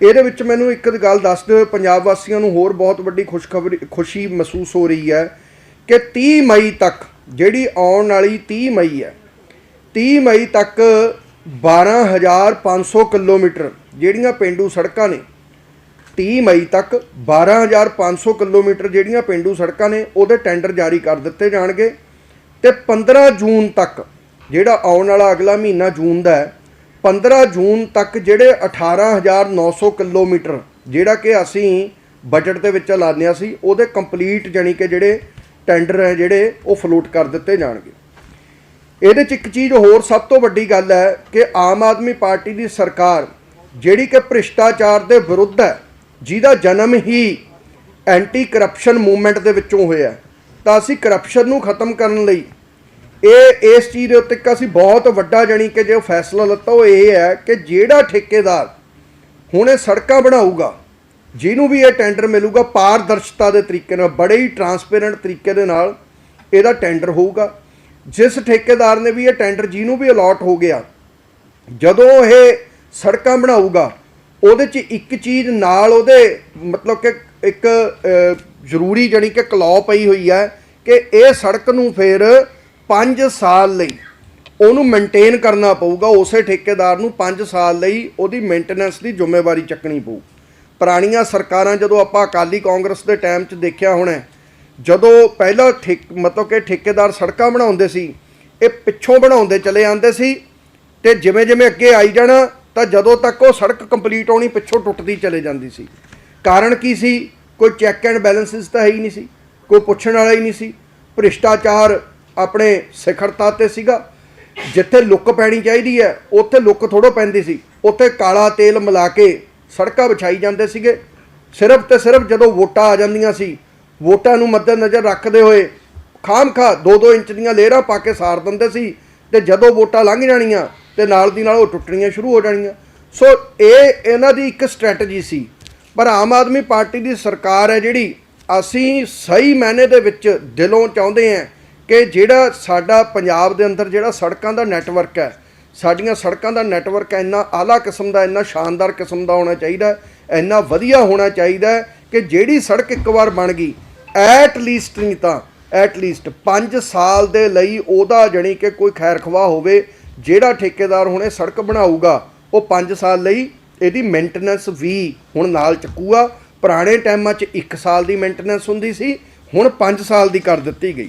ਇਹਦੇ ਵਿੱਚ ਮੈਨੂੰ ਇੱਕ ਗੱਲ ਦੱਸਦੇ ਹੋਏ ਪੰਜਾਬ ਵਾਸੀਆਂ ਨੂੰ ਹੋਰ ਬਹੁਤ ਵੱਡੀ ਖੁਸ਼ਖਬਰੀ, ਖੁਸ਼ੀ ਮਹਿਸੂਸ ਹੋ ਰਹੀ ਹੈ ਕਿ 30 ਮਈ ਤੱਕ, ਜਿਹੜੀ ਆਉਣ ਵਾਲੀ 30 ਮਈ ਹੈ 30 ਮਈ ਤੱਕ 12500 ਕਿਲੋਮੀਟਰ ਜਿਹੜੀਆਂ ਪਿੰਡੂ ਸੜਕਾਂ ਨੇ 30 ਮਈ ਤੱਕ 12500 ਕਿਲੋਮੀਟਰ ਜਿਹੜੀਆਂ ਪਿੰਡੂ ਸੜਕਾਂ ਨੇ, ਉਹਦੇ ਟੈਂਡਰ ਜਾਰੀ ਕਰ ਦਿੱਤੇ ਜਾਣਗੇ ਤੇ 15 ਜੂਨ ਤੱਕ ਜਿਹੜਾ ਆਉਣ ਵਾਲਾ ਅਗਲਾ ਮਹੀਨਾ ਜੂਨ ਦਾ ਹੈ 15 ਜੂਨ ਤੱਕ ਜਿਹੜੇ 18900 ਕਿਲੋਮੀਟਰ, ਜਿਹੜਾ ਕਿ ਅਸੀਂ ਬਜਟ ਦੇ ਵਿੱਚ ਲਾਉਂਦੇ ਸੀ, ਉਹਦੇ ਕੰਪਲੀਟ ਜਾਨੀ ਕਿ ਜਿਹੜੇ ਟੈਂਡਰ ਹੈ, ਜਿਹੜੇ ਉਹ ਫਲੋਟ ਕਰ ਦਿੱਤੇ ਜਾਣਗੇ। ਇਹਦੇ ਚ ਇੱਕ ਚੀਜ਼ ਹੋਰ ਸਭ ਤੋਂ ਵੱਡੀ ਗੱਲ ਹੈ ਕਿ ਆਮ ਆਦਮੀ ਪਾਰਟੀ ਦੀ ਸਰਕਾਰ, ਜਿਹੜੀ ਕਿ ਭ੍ਰਿਸ਼ਟਾਚਾਰ ਦੇ ਵਿਰੁੱਧ ਹੈ, ਜਿਹਦਾ ਜਨਮ ਹੀ ਐਂਟੀ ਕਰਪਸ਼ਨ ਮੂਵਮੈਂਟ ਦੇ ਵਿੱਚੋਂ ਹੋਇਆ ਤਾਂ ਅਸੀਂ ਕਰਪਸ਼ਨ ਨੂੰ ਖਤਮ ਕਰਨ ਲਈ ਇਹ, ਇਸ ਚੀਜ਼ ਦੇ ਉੱਤੇ ਇੱਕ ਅਸੀਂ ਬਹੁਤ ਵੱਡਾ ਜਾਣੀ ਕਿ ਜੋ ਫੈਸਲਾ ਲੱਤਾ ਉਹ ਇਹ ਹੈ ਕਿ ਜਿਹੜਾ ਠੇਕੇਦਾਰ ਹੁਣ ਇਹ ਸੜਕਾਂ ਬਣਾਊਗਾ, ਜਿਹਨੂੰ ਵੀ ਇਹ ਟੈਂਡਰ ਮਿਲੂਗਾ ਪਾਰਦਰਸ਼ਤਾ ਦੇ ਤਰੀਕੇ ਨਾਲ, ਬੜੇ ਹੀ ਟਰਾਂਸਪੇਰੈਂਟ ਤਰੀਕੇ ਦੇ ਨਾਲ ਇਹਦਾ ਟੈਂਡਰ ਹੋਊਗਾ। ਜਿਸ ਠੇਕੇਦਾਰ ਨੇ ਵੀ ਇਹ ਟੈਂਡਰ ਜਿਹਨੂੰ ਵੀ ਅਲਾਟ ਹੋ ਗਿਆ, ਜਦੋਂ ਇਹ ਸੜਕਾਂ ਬਣਾਊਗਾ, ਉਹਦੇ 'ਚ ਇੱਕ ਚੀਜ਼ ਨਾਲ ਉਹਦੇ ਮਤਲਬ ਕਿ ਇੱਕ ਜ਼ਰੂਰੀ ਜਣੀ ਕਿ ਕਲੌ ਪਈ ਹੋਈ ਹੈ ਕਿ ਇਹ ਸੜਕ ਨੂੰ ਫਿਰ 5 ਸਾਲ ਲਈ ਉਹਨੂੰ ਮੇਨਟੇਨ ਕਰਨਾ ਪਊਗਾ, ਉਸੇ ਠੇਕੇਦਾਰ ਨੂੰ 5 ਸਾਲ ਲਈ ਉਹਦੀ ਮੇਨਟੇਨੈਂਸ ਦੀ ਜ਼ਿੰਮੇਵਾਰੀ ਚੱਕਣੀ ਪਊ। ਪੁਰਾਣੀਆਂ ਸਰਕਾਰਾਂ ਜਦੋਂ ਆਪਾਂ ਅਕਾਲੀ ਕਾਂਗਰਸ ਦੇ ਟਾਈਮ 'ਚ ਦੇਖਿਆ ਹੋਣਾ, ਜਦੋਂ ਪਹਿਲਾਂ ਠੇਕ, ਮਤਲਬ ਕਿ ਠੇਕੇਦਾਰ ਸੜਕਾਂ ਬਣਾਉਂਦੇ ਸੀ, ਇਹ ਪਿੱਛੋਂ ਬਣਾਉਂਦੇ ਚਲੇ ਜਾਂਦੇ ਸੀ ਤੇ ਜਿਵੇਂ ਜਿਵੇਂ ਅੱਗੇ ਆਈ ਜਾਣਾ, ਤਾਂ ਜਦੋਂ ਤੱਕ ਉਹ ਸੜਕ ਕੰਪਲੀਟ ਹੋਣੀ, ਪਿੱਛੋਂ ਟੁੱਟਦੀ ਚਲੇ ਜਾਂਦੀ ਸੀ। ਕਾਰਨ ਕੀ ਸੀ? ਕੋਈ ਚੈੱਕ ਐਂਡ ਬੈਲੈਂਸਸ ਤਾਂ ਹੈ ਹੀ ਨਹੀਂ ਸੀ, ਕੋਈ ਪੁੱਛਣ ਵਾਲਾ ਹੀ ਨਹੀਂ ਸੀ। ਭ੍ਰਿਸ਼ਟਾਚਾਰ ਆਪਣੇ ਸਿਖਰਤਾ ਤੇ ਸੀਗਾ। ਜਿੱਥੇ ਲੁੱਕ ਪੈਣੀ ਚਾਹੀਦੀ ਹੈ, ਉੱਥੇ ਲੁੱਕ ਥੋੜੋ ਪੈਂਦੀ ਸੀ। ਉੱਥੇ ਕਾਲਾ ਤੇਲ ਮਿਲਾ ਕੇ ਸੜਕਾਂ ਵਿਛਾਈ ਜਾਂਦੇ ਸੀਗੇ। ਸਿਰਫ ਤੇ ਸਿਰਫ ਜਦੋਂ ਵੋਟਾਂ ਆ ਜਾਂਦੀਆਂ ਸੀ, ਵੋਟਾਂ ਨੂੰ ਮੱਦੇਨਜ਼ਰ ਰੱਖਦੇ ਹੋਏ ਖਾਮਖਾ 2-2 ਇੰਚ ਦੀਆਂ ਲੇਰਾਂ ਪਾ ਕੇ ਸਾਰ ਦਿੰਦੇ ਸੀ ਤੇ ਜਦੋਂ ਵੋਟਾਂ ਲੰਘ ਜਾਣੀਆਂ ਤੇ ਨਾਲ ਦੀ ਨਾਲ ਉਹ ਟੁੱਟਣੀਆਂ ਸ਼ੁਰੂ ਹੋ ਜਾਣੀਆਂ। ਸੋ ਇਹ ਇਹਨਾਂ ਦੀ ਇੱਕ ਸਟ੍ਰੈਟਜੀ ਸੀ। ਪਰ ਆਮ ਆਦਮੀ ਪਾਰਟੀ ਦੀ ਸਰਕਾਰ ਹੈ ਜਿਹੜੀ ਅਸੀਂ ਸਹੀ ਮਾਇਨੇ ਦੇ ਵਿੱਚ ਦਿਲੋਂ ਚਾਹੁੰਦੇ ਹਾਂ ਕਿ ਜਿਹੜਾ ਸਾਡਾ ਪੰਜਾਬ ਦੇ ਅੰਦਰ ਜਿਹੜਾ ਸੜਕਾਂ ਦਾ ਨੈਟਵਰਕ ਹੈ, ਸਾਡੀਆਂ ਸੜਕਾਂ ਦਾ ਨੈਟਵਰਕ ਇੰਨਾ ਆਲਾ ਕਿਸਮ ਦਾ, ਇੰਨਾ ਸ਼ਾਨਦਾਰ ਕਿਸਮ ਦਾ ਹੋਣਾ ਚਾਹੀਦਾ ਇੰਨਾ ਵਧੀਆ ਹੋਣਾ ਚਾਹੀਦਾ ਕਿ ਜਿਹੜੀ ਸੜਕ ਇੱਕ ਵਾਰ ਬਣ ਗਈ ਐਟ ਲੀਸਟ ਨਹੀਂ ਤਾਂ ਐਟ ਲੀਸਟ 5 ਸਾਲ ਦੇ ਲਈ ਉਹਦਾ ਜਣੀ ਕਿ ਕੋਈ ਖੈਰ ਖਵਾ ਹੋਵੇ, ਜਿਹੜਾ ਠੇਕੇਦਾਰ ਹੁਣੇ ਸੜਕ ਬਣਾਊਗਾ, ਉਹ 5 ਸਾਲ ਲਈ ਇਹਦੀ ਮੇਨਟੇਨੈਂਸ ਵੀ ਹੁਣ ਨਾਲ ਚੱਕੂਗਾ। ਪੁਰਾਣੇ ਟਾਈਮਾਂ 'ਚ 1 ਸਾਲ ਦੀ ਮੇਨਟੇਨੈਂਸ ਹੁੰਦੀ ਸੀ, ਹੁਣ 5 ਸਾਲ ਦੀ ਕਰ ਦਿੱਤੀ ਗਈ।